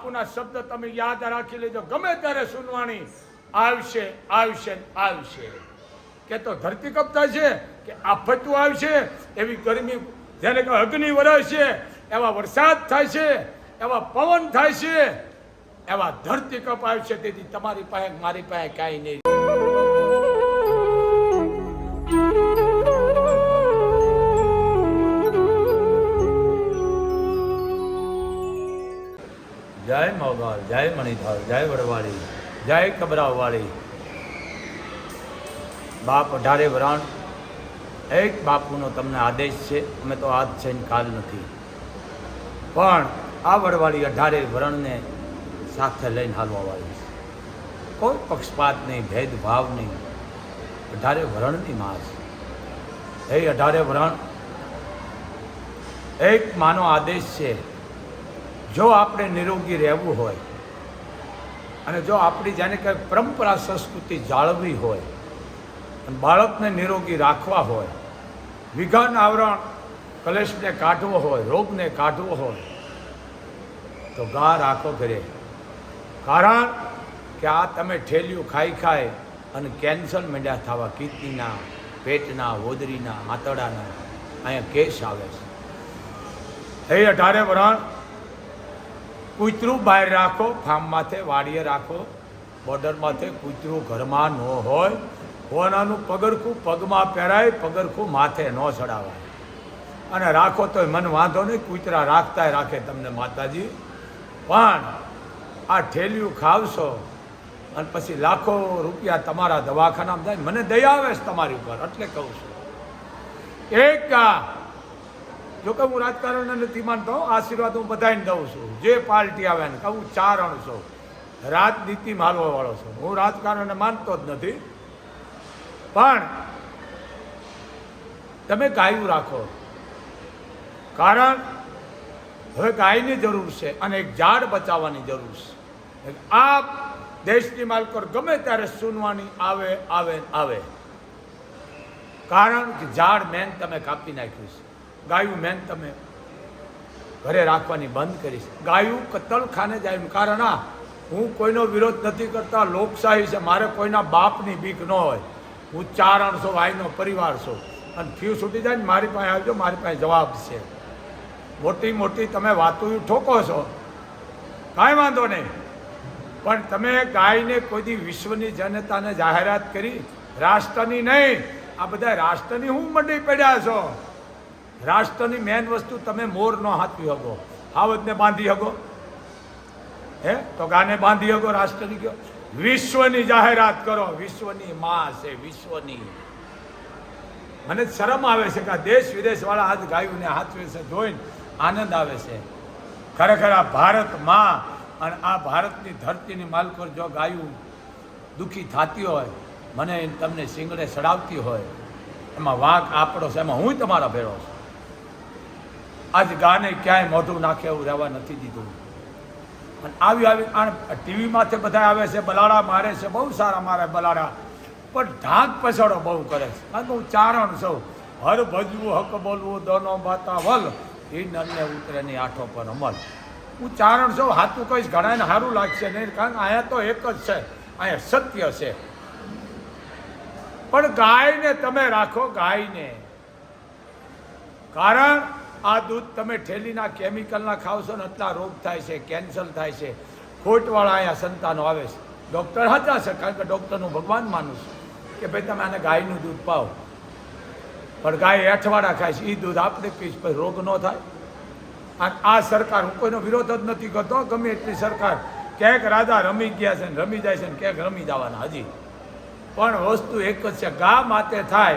બાપુના શબ્દ તમે યાદ રાખી લેજો. ગમે ત્યારે સુનવાણી આવશે આવશે આવશે. કે તો ધરતીકંપ થાય છે, કે આફતું આવશે, એવી ગરમી જેને કે અગ્નિ વરસશે, એવા વરસાદ થાય છે, એવા પવન થાય છે, એવા ધરતીકંપ આવશે. તેથી તમારી પાસે મારી પાસે કાંઈ નહીં. જય મોગલ, જય મણિધર, જય વડવાળી, જય કબરાવાળી બાપ અઢારે વરાણ, એક બાપુનો તમને આદેશ છે, અમે તો આજ છે ને કાલ નથી. પણ આ વડવાળી અઢારે વરણને સાથે લઈને હાલવા વાળી છે. કોઈ પક્ષપાત નહીં, ભેદભાવ નહીં. અઢારે વરણની માં છે એ અઢારે વરણ, એક માનો આદેશ છે જો આપણે નિરોગી રહેવું હોય અને જો આપણી જેને કે પરંપરા સંસ્કૃતિ જાળવવી હોય અને બાળકને નિરોગી રાખવા હોય, વિઘન આવરણ કલેશને કાઢવો હોય, રોગને કાઢવો હોય, તો ગા રાખો ઘરે. કારણ કે આ તમે ઠેલિયું ખાઈ ખાઈ અને કેન્સર માંડ્યા થવા કિડનીના પેટના, હોદરીના આંતડાના અહીંયા કેસ આવે છે. એ અઢારે વરણ કૂતરું બહાર રાખો ફાર્મ માથે વાડીએ રાખો. બોર્ડર માથે કૂતરું ઘરમાં ન હોય. હોનાનું પગરખું પગમાં પહેરાય, પગરખું માથે ન ચડાવાય. અને રાખો તોય મન વાંધો નહીં, કૂતરા રાખતાય રાખે તમને માતાજી. પણ આ ઠેલિયું ખાવશો અને પછી લાખો રૂપિયા તમારા દવાખાનામાં જાય મને દયા આવે તમારી ઉપર, એટલે કહું છું. એક આ જો કે હું રાજકારણને નથી માનતો, આશીર્વાદ હું બધાને દઉં છું. જે પાર્ટી આવે ને હું ચારણ છું રાજનીતિ માલવા વાળો છું. હું રાજકારણને માનતો જ નથી. પણ તમે ગાયું રાખો. કારણ હવે ગાયની જરૂર છે અને એક ઝાડ બચાવવાની જરૂર છે. આ દેશની માલકોર ગમે ત્યારે સુનવાની આવે આવે આવે. કારણ કે ઝાડ મેન તમે કાપી નાખ્યું છે. ગાયું મેન તમે ઘરે રાખવાની બંધ કરી છે ગાયું કતલખાને જાય કારણ આ, હું કોઈનો વિરોધ નથી કરતા. લોકશાહી છે. મારે કોઈના બાપની બીક ન હોય. હું ચારણ છું ભાઈનો પરિવાર છું. અને ફ્યુ છૂટી જાય ને મારી પાસે આવજો, મારી પાસે જવાબ છે. મોટી મોટી તમે વાતો ઠોકો છો. કાંઈ વાંધો નહીં. પણ તમે ગાયને કોઈ વિશ્વની જનતાને જાહેરાત કરી. રાષ્ટ્રની નહીં. આ બધા રાષ્ટ્રની હું મંડી પડ્યા છો. રાષ્ટ્રની મેન વસ્તુ તમે મોર ન હાથવી શકો હાવજને બાંધી શકો હે? તો ગાને બાંધી શકો રાષ્ટ્રની કયો? વિશ્વની જાહેરાત કરો. વિશ્વની માં છે, વિશ્વની. મને શરમ આવે છે કે દેશ વિદેશ વાળા આજ ગાયોને હાથવે છે જોઈને આનંદ આવે છે. ખરેખર આ ભારતમાં અને આ ભારતની ધરતીની માલકોર જો ગાયું, દુઃખી થતી હોય, મને તમને સિંગડે સડાવતી હોય, એમાં વાંક આપણો છે, એમાં હું તમારા ભેળો છું. આજ ગાને ક્યાંય મોઢું નાખે એવું રહેવા નથી દીધું. અને આવી આવી ટીવીમાંથી બધા આવે છે, બલાડા મારે છે, બહુ સારા મારે બલાડા. પણ ઢાંક પછાડો બહુ કરે છે. કારણ કે હું ચારણ છું. હર ભજવું, હક બોલવું, દોનો માતા વલ. એ નલને ઉતરે ની આઠો પર અમલ. હું ચારણ છું, હાથું કહીશ ઘણાને સારું લાગશે નહીં, કારણ કે અહીંયા તો એક જ છે. અહીંયા સત્ય છે. પણ ગાયને તમે રાખો, ગાયને. કારણ આ દૂધ તમે ઠેલીના કેમિકલના ખાવશો ને એટલા રોગ થાય છે, કેન્સર થાય છે. ખોટવાળા અહીંયા સંતાનો આવે છે. ડૉક્ટર હતા છે, કારણ કે ડૉક્ટરનું ભગવાન માનું છે કે ભાઈ તમે આને ગાયનું દૂધ પાઓ. પણ ગાય અઠવાડા ખાય છે એ દૂધ આપણે પીશ, પછી રોગ ન થાય. અને આ સરકાર, હું કોઈનો વિરોધ જ નથી કરતો, ગમે એટલી સરકાર. ક્યાંક રાજા રમી ગયા છે ને રમી જાય છે ને ક્યાંક રમી જવાના, હજી. પણ વસ્તુ એક જ છે, ગા માતે થાય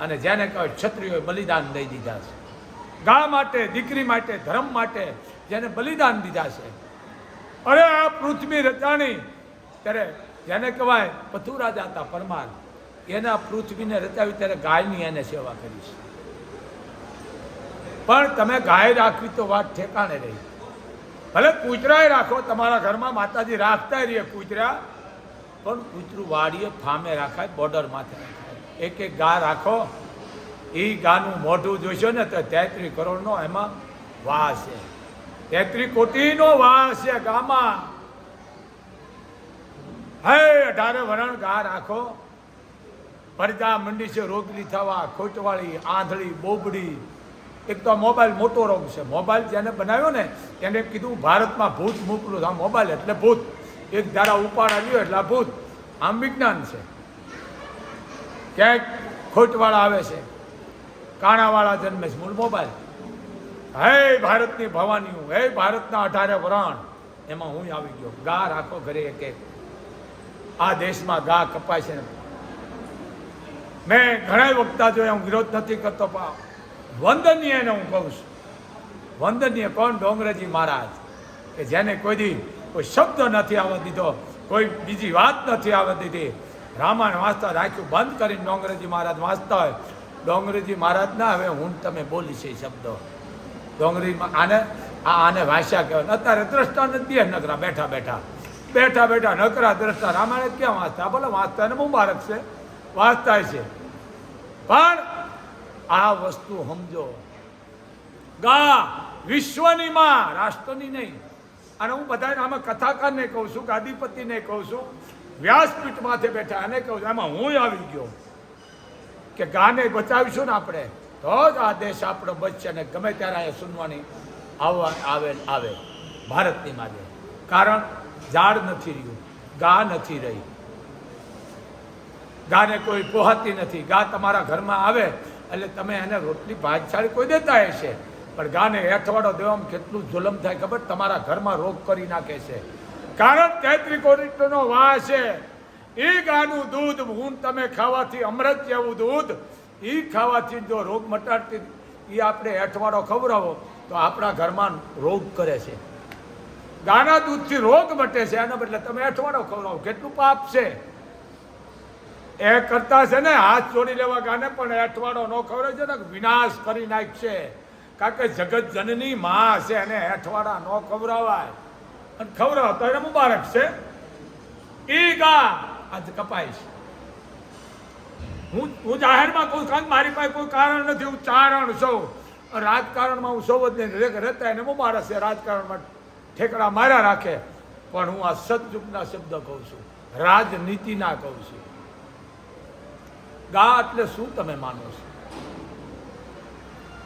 અને જેને કહેવાય ક્ષત્રિયોએ બલિદાન દઈ દીધા છે. ગા માટે, દીકરી માટે, ધર્મ માટે જેને બલિદાન દીધા છે. અરે આ પૃથ્વી રચાણી, ત્યારે જેને કહેવાય પથુરાજા હતા પરમાર, એના પૃથ્વીને રચાવી ત્યારે ગાયની એને સેવા કરી છે. પણ તમે ગાય રાખવી તો વાત ઠેકાણે રહી. ભલે કૂતરાય રાખો, તમારા ઘરમાં માતાજી રાખતા રહીએ કૂતરા, પણ કૂતરું વાડીએ ફામે રાખાય બોર્ડર માથે રાખાય. એક એક ગા રાખો એ ગાનું મોઢું જોશો ને તો તેત્રીસ કરોડનો એમાં વાહ છે. તેત્રી કોટીનો વાસ છે ગામાં હે, અઢારે વરણ ગા રાખો પડદા મંડી છે રોગલી થવા ખોટવાળી, આંધળી, બોબડી. એક તો મોબાઈલ મોટો રોગ છે. મોબાઈલ જેને બનાવ્યો ને, એને કીધું ભારતમાં ભૂત મોકલું. આ મોબાઈલ એટલે ભૂત. એક ધારા ઉપાડ આવ્યો એટલે ભૂત. આમ વિજ્ઞાન છે. ક્યાંક ખોટવાળા આવે છે. કાણાવાળા જન્મે છે, મૂળ હે ભારતની ભવાનીઓ, હે ભારતના અઢારે વરણ. એમાં હું આવી ગયો. ગા રાખો ઘરે એક આ દેશમાં ગા કપાય છે મેં ઘણા વખતા જોયા, હું વિરોધ નથી કરતો પા વંદનીય એને હું કહું છું. વંદનીય કોણ? ડોંગરેજી મહારાજ. કે જેને કોઈ દી કોઈ શબ્દ નથી આવવા દીધો, કોઈ બીજી વાત નથી આવવા દીધી. રામાયણ વાંચતા રાખ્યું, બંધ કરીને ડોંગરેજી મહારાજ વાંચતા હોય. ડોંગરેજી મહારાજ ના હવે હું તમે બોલી છે શબ્દો. ડોંગરીમાં આને, આ આને ભાષા કહેવાય. અત્યારે દ્રષ્ટા નથી નકરા બેઠા બેઠા. બેઠા બેઠા નકરા દ્રષ્ટા. રામાયણ ક્યાં વાંચતા? ભલે વાંચતા એને મુબારક છે. વાંચતા છે. પણ આ વસ્તુ સમજો. ગા વિશ્વની માં, રાષ્ટ્રની નહીં. અને હું બધાને આમાં કથાકારને કહું છું ગાદીપતિને કહું છું વ્યાસપીઠ માથે બેઠા એને કહું છું. એમાં હું આવી ગયો. કે ગાને બચાવીશું ને આપણે, તો જ આ દેશ આપણો બચશે અને ગમે ત્યારે અહીંયા સુનવાની આવવા આવે આવે. ભારતની માગે. કારણ ઝાડ નથી રહ્યું, ગા નથી રહી. ગાને કોઈ પોહાતી નથી. ગા તમારા ઘરમાં આવે એટલે તમે એને રોટલી ભાત છાળી કોઈ દેતા હશે. પણ ગાને હેઠવાડો દેવામાં કેટલું જુલમ થાય ખબર? તમારા ઘરમાં રોગ કરી નાખે છે. કારણ તેત્રી કોરિટનો વાહ છે. એ ગાનું દૂધ હું તમે ખાવાથી અમૃત જેવું દૂધ એ ખાવાથી જો રોગ મટાડતી એ આપણે હેઠવાડો ખવડાવો, તો આપણા ઘરમાં રોગ કરે છે. ગાના દૂધથી રોગ મટે છે, એના બદલે તમે હેઠવાડો ખવડાવો, કેટલું પાપ છે. એ કરતા છે ને, હાથ છોડી લેવા ગાને પણ અઠવાડો ન ખવડાવે છે ને વિનાશ કરી નાખશે. કારણ કે જગત જનની માં છે, એને અઠવાડા ન ખવડાવાય. અને ખવડાવો તો એને મુબારક છે. ઈ ગા આજ કપાય છે હું હું જાહેરમાં કહું કારણ મારી પાસે કોઈ કારણ નથી. હું ચારણ છું. રાજકારણમાં હું સૌ જ રહેતા એને મુબારક છે. રાજકારણમાં ઠેકડા માર્યા રાખે. પણ હું આ સતયુગના શબ્દ કહું છું. રાજનીતિના કહું છું. ગા એટલે શું તમે માનો છો?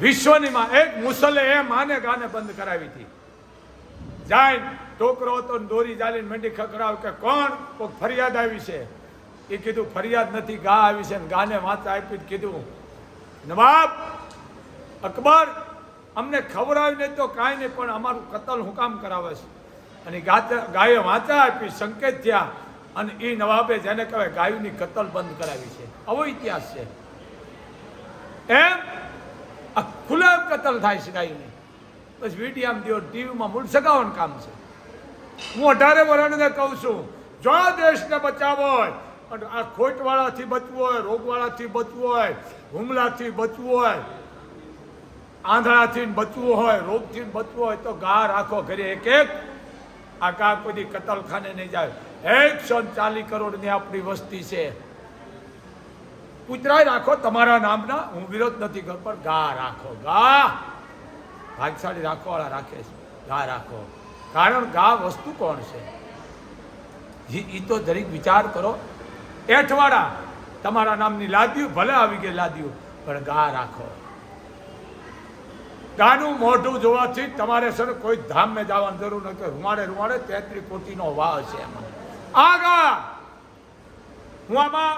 વિશ્વની માં એક મુસલે એ માને ગાને બંધ કરાવી હતી. જાય ટોકરો હતો દોરી જાલીને મંડી ખકડાવ કે કોણ? કોઈ ફરિયાદ આવી છે. એ કીધું, ફરિયાદ નથી, ગા આવી છે. ને ગાને વાંચા આપી કીધું, નવાબ, અકબર, અમને ખવડાવીને તો કાંઈ નહીં, પણ અમારું કતલ હું કામ કરાવે છે. અને ગાયે વાંચા આપી, સંકેત થયા અને એ નવાબે જેને કહેવાય ગાયુની કતલ બંધ કરાવી છે. આવો ઇતિહાસ છે. એમ આ ખુલ્લા કતલ થાય છે ગાયુની. બસ વીડિયામાં દિયો, ટીવીમાં મૂળ સગાવાનું કામ છે. હું અઢારે વર્ષને કહું છું, જો દેશને બચાવો હોય, અને આ ખોટવાળાથી બચવું હોય, રોગવાળાથી બચવું હોય, હુમલાથી બચવું હોય, આંધળાથી બચવું હોય, રોગથી બચવું હોય, તો ગા રાખો ઘરે એક એક. આ ગા કોઈ કતલખાને નહીં જાય. એકસો ચાલીસ કરોડની આપણી વસ્તી છે. કુતરાય રાખો તમારા નામના, હું વિરોધ નથી કરતો, પણ ગા રાખો ગા ભાગશાળી રાખવાવાળા રાખે છે. ગા રાખો. કારણ ગા વસ્તુ કોણ છે? એ તો દરેક વિચાર કરો. એઠવાડા તમારા નામની લાદ્યું ભલે આવી ગઈ લાદ્યું પણ ગા રાખો. ગાનું મોઢું જોવાથી તમારે સર કોઈ ધામે જવાની જરૂર નથી. રૂમાડે રૂમાડે તેત્રી કોટીનો વાહ છે એમાં. આ ગા હું આમાં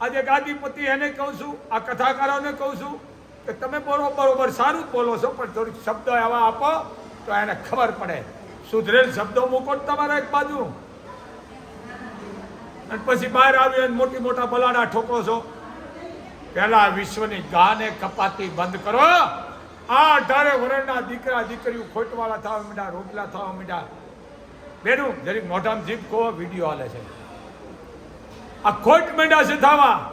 આજે ગાદીપતિ એને કહું છું, આ કથાકારોને કહું છું કે તમે બરોબર બરોબર સારું જ બોલો છો, પણ થોડીક શબ્દ એવા આપો. તો એને ખબર પડે. સુધરેલ શબ્દો મૂકો તમારા એક બાજુ. અને પછી બહાર આવી મોટી મોટા બલાડા ઠોકો છો. પહેલા વિશ્વની ગાને કપાતી બંધ કરો. આ અઢારે વર્ષના દીકરા દીકરીઓ ખોટવાળા થવા માંડ્યા, રોટલા થવા માંડ્યા. બેનું, જરીક મોઢામ જીભ કહો વીડિયો હાલે છે. આ ખોટ માંડ્યા છે થવા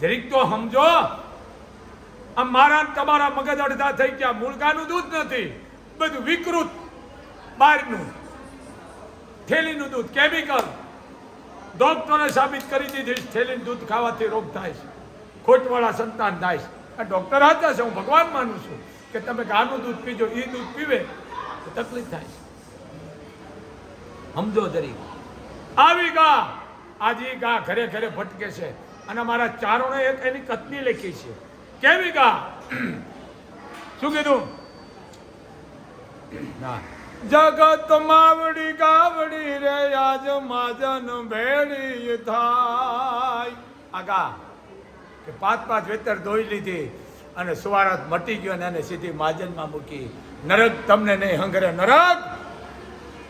જરીક તો સમજો આ મારા તમારા મગજ અડધા થઈ ગયા. મૂળગાનું દૂધ નથી. બધું વિકૃત બહારનું થેલીનું દૂધ, કેમિકલ. ડોક્ટરે સાબિત કરી દીધી થેલીનું દૂધ ખાવાથી રોગ થાય છે. ખોટવાળા સંતાન થાય છે. આ ડોક્ટર હતા છે, હું ભગવાન માનું છું કે તમે ગાનું દૂધ પીજો એ દૂધ પીવે તો તકલીફ થાય છે. સમજો જરી. આવી ગા. આજે ગા ઘરે ઘરે ભટકે છે. અને મારા ચારણે એક એની કતની લખી છે. ગા શું કીધું? જગત માવડી ગાવડી રે, આજ માજન ભેડી થાય. આગા, કે પાંચ પાંચ વેતર ધોઈ લીધી અને સુવારત મટી ગયો ને એને સીધી માજનમાં મૂકી. નરક તમને નહીં હંગરે, નરક?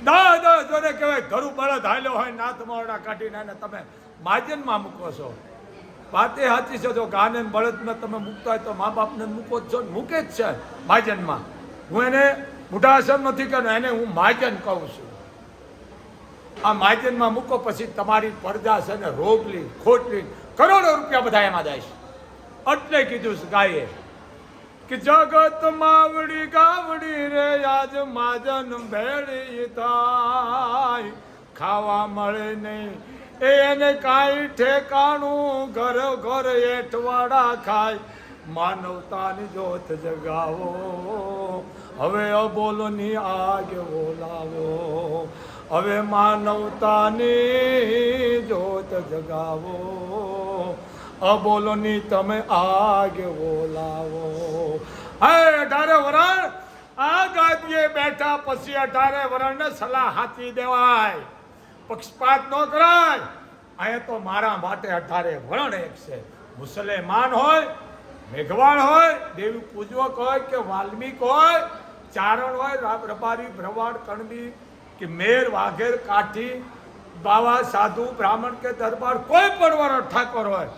દા દા જોને કહેવાય, ઘરું બળદ હાલ્યો હોય નાથ મોરડા કાઢીને એને તમે માજનમાં મૂકો છો. વાતે સાચી છે, જો ગાને બળદને તમે મૂકતા હોય તો મા બાપને મૂકો જ છો મૂકે જ છે માજનમાં હું એને મુઢાસન નથી કરતો એને હું માજન કહું છું. આ માજનમાં મૂકો પછી તમારી પરજા છે રોગલી ખોટલી, કરોડો રૂપિયા બધા એમાં જાય છે. એટલે કીધું છે ગાયે કે જગત માવડી ગાવડી રે, આજ માજન ભેળી થાય. ખાવા મળે નહીં એને કાંઈ ઠેકાણું ઘર ઘર એઠવાડા ખાય. માનવતાની જોત જગાવો. હવે અબોલોની આગ બોલાવો. હવે માનવતાની જોત જગાવો. અબોલોની તમે આગ બોલાવો. હે અઢારે વરણ, આ ગાદીએ બેઠા પછી અઢારે વરણને સલાહ હાથી દેવાય. પક્ષપાત ન કરાય. અહીંયા તો મારા માટે અઢારે વરણ એક છે. મુસલમાન હોય મેઘવાળ હોય, દેવી પૂજવક હોય કે વાલ્મીક હોય, ચારણ હોય રબારી ભ્રવાડ કણબી કે મેર, વાઘેર, કાઠી, બાવા, સાધુ, બ્રાહ્મણ કે દરબાર, કોઈ પણ વરણ ઠાકોર હોય,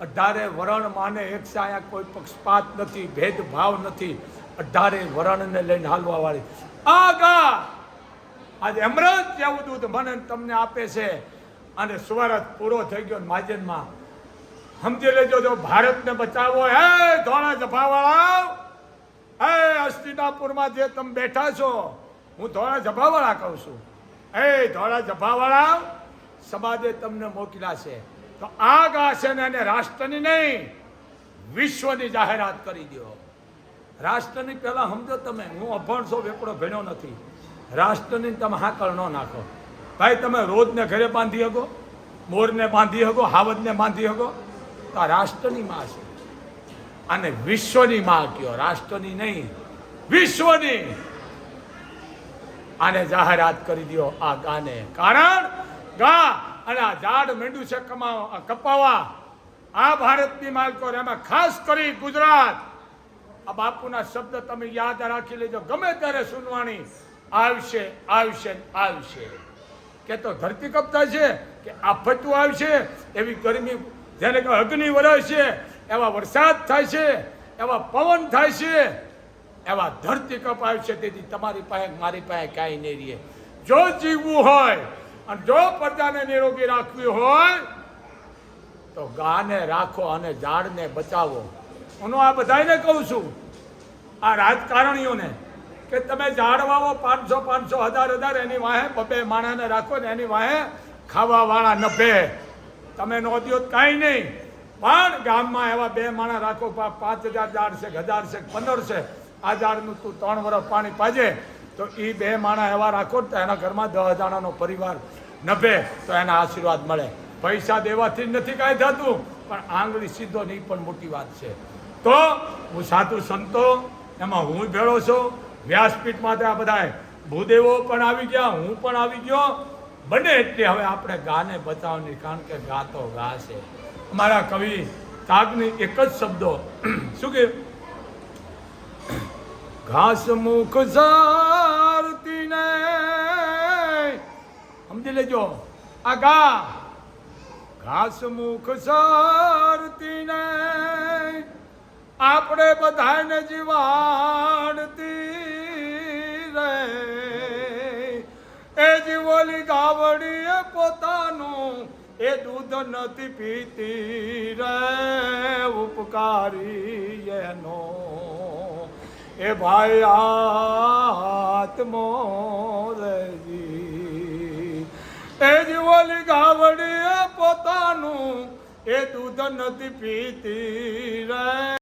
અઢારે વરણ માને એક છે. અહીંયા કોઈ પક્ષપાત નથી, ભેદભાવ નથી. અઢારે વરણને લઈને હાલવા વાળી. આગા! આજે અમૃત જેવું દૂધ મને તમને આપે છે. અને સુવારત પૂરો થઈ ગયો માજનમાં. સમજી લેજો, જો ભારતને બચાવો હે, ધોળા જભાવાળા હે અસ્તિનાપુરમાં જે તમે બેઠા છો, હું ધોળા જભાવાળા કહું છું. હે ધોળા જભાવાળા સમાજે તમને મોકલ્યા છે. તો આ ગા એને રાષ્ટ્રની નહીં, વિશ્વની જાહેરાત કરી દો રાષ્ટ્રની પહેલાં સમજો તમે, હું અભણ છો વેપડો ભણ્યો નથી. રાષ્ટ્રની તમે હાકળ ન નાખો. ભાઈ, તમે રોજને ઘરે બાંધી શકો મોરને બાંધી શકો હાવદને બાંધી શકો તો આ રાષ્ટ્રની માં છે. અને વિશ્વની માં કયો? રાષ્ટ્રની નહીં, વિશ્વની. આને જાહેરાત કરી દો આ ગાને. કારણ ગા અને આ ઝાડ મેંડું છે કમાવા કપાવા. આ ભારતની માલકો એમાં ખાસ કરી ગુજરાત. આ બાપુના શબ્દ તમે યાદ રાખી લેજો. ગમે ત્યારે સુનવાણી. આવશે આવશે આવશે. કે તો ધરતી કપતા છે કે આફતું આવશે, એવી ગરમી જેને કે અગ્નિ વરસશે, એવા વરસાદ થાય છે એવા પવન થાય છે એવા ધરતી કપ આવશે. તેથી તમારી પાસે, મારી પાસે કાંઈ નહીં રહે. જો જીવવું હોય અને જો પ્રજાને નિરોગી રાખવી હોય, તો ગાને રાખો અને ઝાડને બચાવો. હું આ બધાને કહું છું, આ રાજકારણીઓને. કે તમે ઝાડવાઓ પાંચસો પાંચસો, હજાર હજાર એની વાહે, બબે માણાને રાખો ને એની વાહે ખાવા વાળા નભે. તમે નોંધ્યો કાંઈ નહીં. પણ ગામમાં એવા બે માણા રાખો પાંચ હજાર ઝાડ છે હજાર છે પંદર છે આ ઝાડનું તું ત્રણ વર્ષ પાણી પાજે, તો એ બે માણા એવા રાખો તો એના ઘરમાં દસ હજારનો પરિવાર નભે, તો એના આશીર્વાદ મળે. પૈસા દેવાથી નથી કાંઈ થતું, પણ આંગળી સીધો નહીં, પણ મોટી વાત છે. તો હું સાધુ સંતો, એમાં હું ભેળો છું. વ્યાસપીઠ માટે આ બધા ભૂદેવો પણ આવી ગયા, હું પણ આવી ગયો. બને એટલે હવે આપણે ગાને બતાવવાની કારણ કે ગા તો ગા છે. અમારા કવિ તાગની એક જ શબ્દો, શું કે? ઘાસ મુખ ઝારતી ને સમજી લેજો. આ ગા, ઘાસ મુખ ઝારતી ને આપણે બધાને જીવાડતી નથી પીતી રે ઉપકારી એનો. એ ભાઈ આત્મો રેજી એ જીવોલી ગાવડીએ પોતાનું, એ દૂધ નથી પીતી રે.